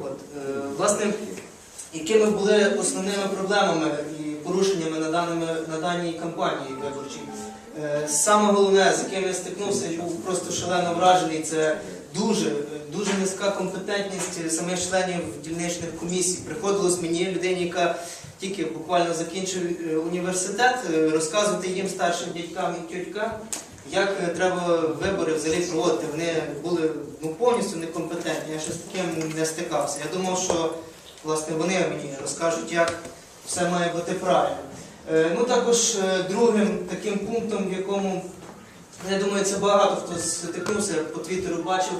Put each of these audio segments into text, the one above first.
От, е, власне, якими були основними проблемами і порушеннями на, даними, на даній кампанії виборчій? Е, Саме головне, з яким я стикнувся і був просто шалено вражений, це дуже, дуже низька компетентність самих членів дільничних комісій. Приходилось мені, людині, яка тільки буквально закінчив е, університет, е, розказувати їм старшим дядькам і тьотькам, як е, треба вибори взагалі проводити. Вони були ну, повністю некомпетентні, я ще з таким не стикався. Я думав, що власне вони мені розкажуть, як все має бути правильно. Е, Ну також е, другим таким пунктом, в якому я думаю, це багато хто стикнувся по твіттеру бачив.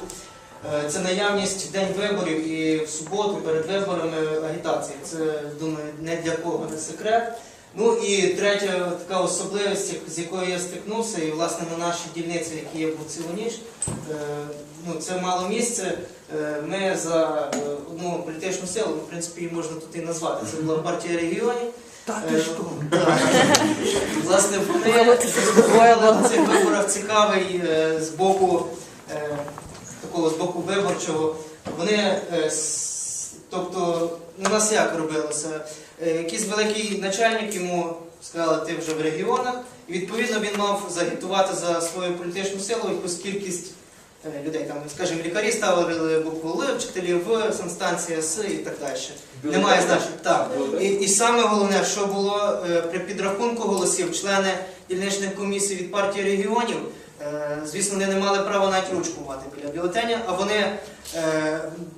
Це наявність в день виборів і в суботу перед виборами агітації. Це думаю, не для кого не секрет. Ну і третя така особливість, з якою я стикнувся, і власне на нашій дільниці, які є в цілу ніч, е, ну це мало місце. Е, Ми за е, одну політичну силу, ну, в принципі, її можна тут і назвати. Це була партія регіонів. Та ти що? Власне, вони на цих виборах цікавий з боку такого з боку виборчого. Вони, тобто, у нас як робилося? Е, Якийсь великий начальник йому сказали, ти вже в регіонах, і відповідно він мав загітувати за свою політичну силу якусь кількість е, людей. Там, скажімо, лікарі ставили букву Л, вчителі В, санстанція С і так далі. Немає значення. Так. І, і саме головне, що було е, при підрахунку голосів, члени дільничних комісій від партії регіонів, звісно, вони не мали права навіть ручку мати біля бюлетеня, а вони,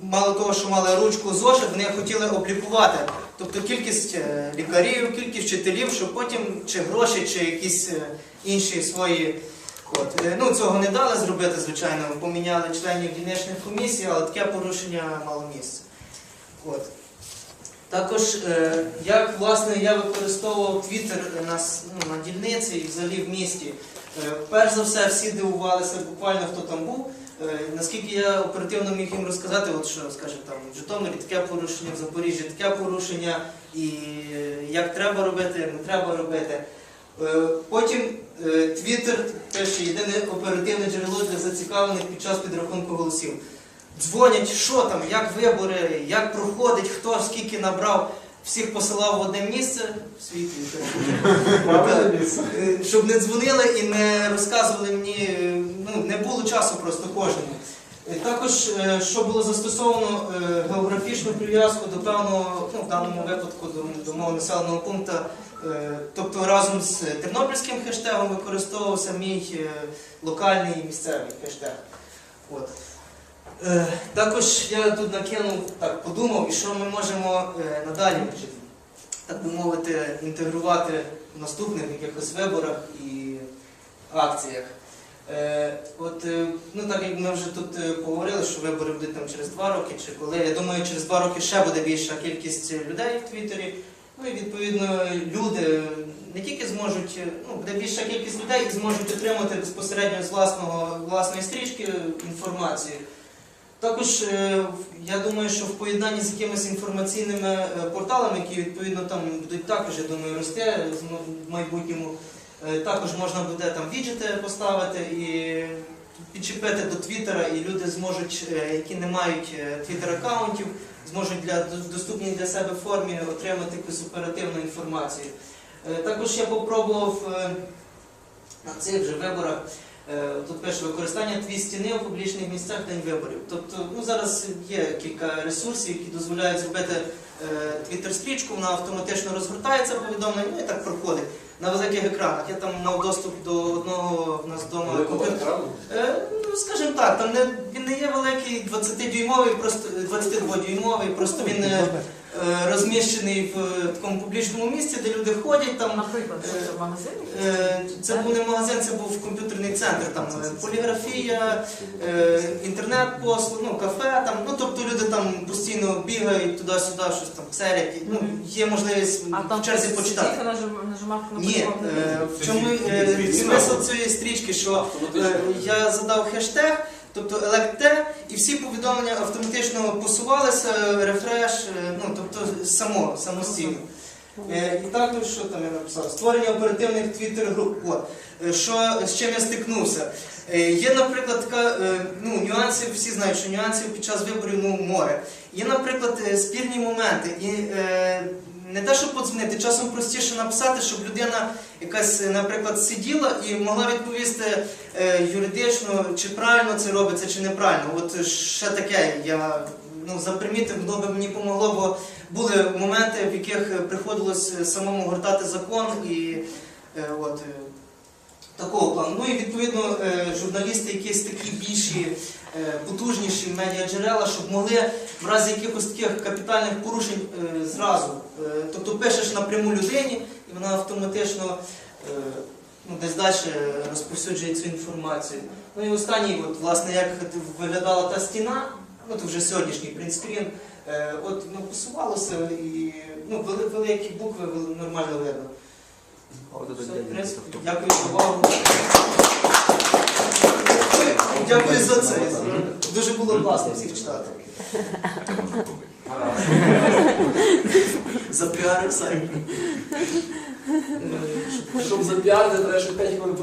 мало того, що мали ручку зошит, вони хотіли облікувати. Тобто кількість е, лікарів, кількість вчителів, щоб потім чи гроші, чи якісь е, інші свої. От. Е, Ну, цього не дали зробити, звичайно, поміняли членів дільничних комісій, але таке порушення мало місце. От. Також, як власне я використовував Твіттер на, ну, на дільниці і взагалі в місті. Перш за все, всі дивувалися буквально хто там був. Е, Наскільки я оперативно міг їм розказати, от що, скажімо, там в Житомирі таке порушення, в Запоріжжі таке порушення, і е, як треба робити, не треба робити. Е, Потім Твіттер пише єдине оперативне джерело для зацікавлених під час підрахунку голосів. Дзвонять, що там, як вибори, як проходить, хто скільки набрав, всіх посилав в одне місце в твіттер. Е, Щоб не дзвонили і не розказували мені, е, ну не було часу просто кожному. Е, Також, що було застосовано географічну прив'язку до певного, ну в даному випадку до, до мого населеного пункту, тобто разом з тернопільським хештегом використовувався мій локальний місцевий хештег. От. Е, Також я тут накинув, так подумав, і що ми можемо е, надалі, так би мовити, інтегрувати в наступних якихось виборах і акціях. Е, От, е, ну так як ми вже тут е, поговорили, що вибори будуть там через два роки чи коли. Я думаю, через два роки ще буде більша кількість людей в Твіттері. Ну і відповідно люди не тільки зможуть, е, ну буде більша кількість людей і зможуть отримати безпосередньо з власного власної стрічки інформацію. Також е, я думаю, що в поєднанні з якимись інформаційними е, порталами, які відповідно там будуть також, я думаю, рости в майбутньому, е, також можна буде там віджити поставити і підчепити до Твіттера, і люди зможуть, е, які не мають твіттер-аккаунтів, зможуть для доступній для себе формі отримати якусь оперативну інформацію. Е, Також я попробував е, на цих же виборах. Е, Тут пише використання твій стіни у публічних місцях день виборів. Тобто, ну зараз є кілька ресурсів, які дозволяють зробити твіттер-стрічку, вона автоматично розгортається повідомлення, ну і так проходить на великих екранах. Я там мав доступ до одного в нас вдома комп'ютера. Е, Ну, скажімо так, там не, він не є великий 20-дюймовий, просто 22-дюймовий, просто він е, е, розміщений в е, такому публічному місці, де люди ходять там. Наприклад, це в магазині? Е, Це був не магазин, це був комп'ютерний центр, там е, поліграфія, е, інтернет-послуг, ну, кафе, там, ну тобто люди там постійно бігають туди-сюди, щось там серять. Ну, є можливість А в черзі почитати. Ні, е, в чому е, смисл цієї стрічки, що е, я задав хештег, тобто електе, і всі повідомлення автоматично посувалися, рефреш, е, ну тобто само, самостійно. Е, І також, що там я написав, створення оперативних твіттер-груп. Е, Що, з чим я стикнувся? Е, Є, наприклад, така, ну, нюанси, всі знають, що нюансів під час виборів ну, море. Є, наприклад, спірні моменти. І не те, щоб подзвонити, часом простіше написати, щоб людина якась, наприклад, сиділа і могла відповісти юридично, чи правильно це робиться, чи неправильно. От ще таке я ну, запримітив, воно би мені помогло, бо були моменти, в яких приходилось е, самому гортати закон і е, от. е, Такого плану. Ну і відповідно е, журналісти якісь такі більші, е, потужніші медіаджерела, щоб могли в разі якихось таких капітальних порушень е, зразу. е, Тобто пишеш напряму людині, і вона автоматично е, ну, десь далі розповсюджує цю інформацію. Ну і останній, от, власне, як виглядала та стіна, ну то вже сьогоднішній принтскрін, е, от ну, посувалося і ну, вели- великі букви вели- нормально видно. Все, в принципі, Дякую за увагу. Дякую за це. Дуже було класно всіх читати. За піарив сайт. Щоб запіарити, треба ще 5 хвилин